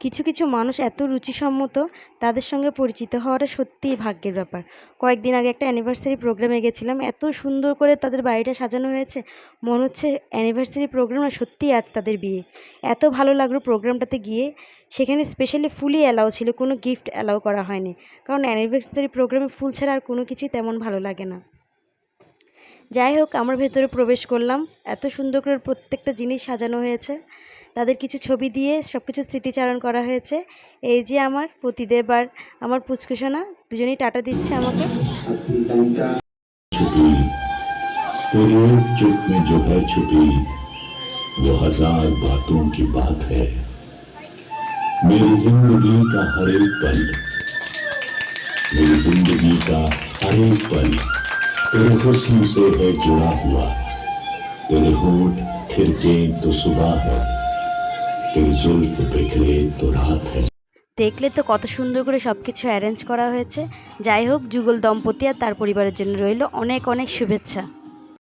কিছু কিছু মানুষ এত রুচিসম্মত তাদের সঙ্গে পরিচিত হওয়াটা সত্যিই ভাগ্যের ব্যাপার। কয়েকদিন আগে একটা অ্যানিভার্সারি প্রোগ্রামে গেছিলাম, এত সুন্দর করে তাদের বাড়িটা সাজানো হয়েছে। মনে হচ্ছে অ্যানিভার্সারি প্রোগ্রাম না, সত্যিই আজ তাদের বিয়ে। এত ভালো লাগল প্রোগ্রামটাতে গিয়ে। সেখানে স্পেশালি ফুলই অ্যালাউ ছিল, কোনো গিফট অ্যালাউ করা হয়নি। কারণ অ্যানিভার্সারি প্রোগ্রামে ফুল ছাড়া আর কোনো কিছুই তেমন ভালো লাগে না। যাই হোক আমার ভেতরে প্রবেশ করলাম এত সুন্দর করে প্রত্যেকটা জিনিস সাজানো হয়েছে তাদের কিছু ছবি দিয়ে সব কিছু স্মৃতিচারণ করা হয়েছে এই যে আমার পতিদেব আর আমার পুচকুসোনা দুজনেই টাটা দিচ্ছে আমাকে छुपी तेरे चुप में जो है छुपी वो हजार बातों की बात है मेरी जिंदगी का हर एक पल मेरी जिंदगी का हर एक पल तेरे हुस्न से है जुड़ा हुआ तेरे होठ थिरके तो सुबह है तेरी जुल्फ बिखरे तो रात है দেখলে তো কত সুন্দর করে সব কিছু অ্যারেঞ্জ করা হয়েছে যাই হোক যুগল দম্পতি আর তার পরিবারের জন্য রইল অনেক অনেক শুভেচ্ছা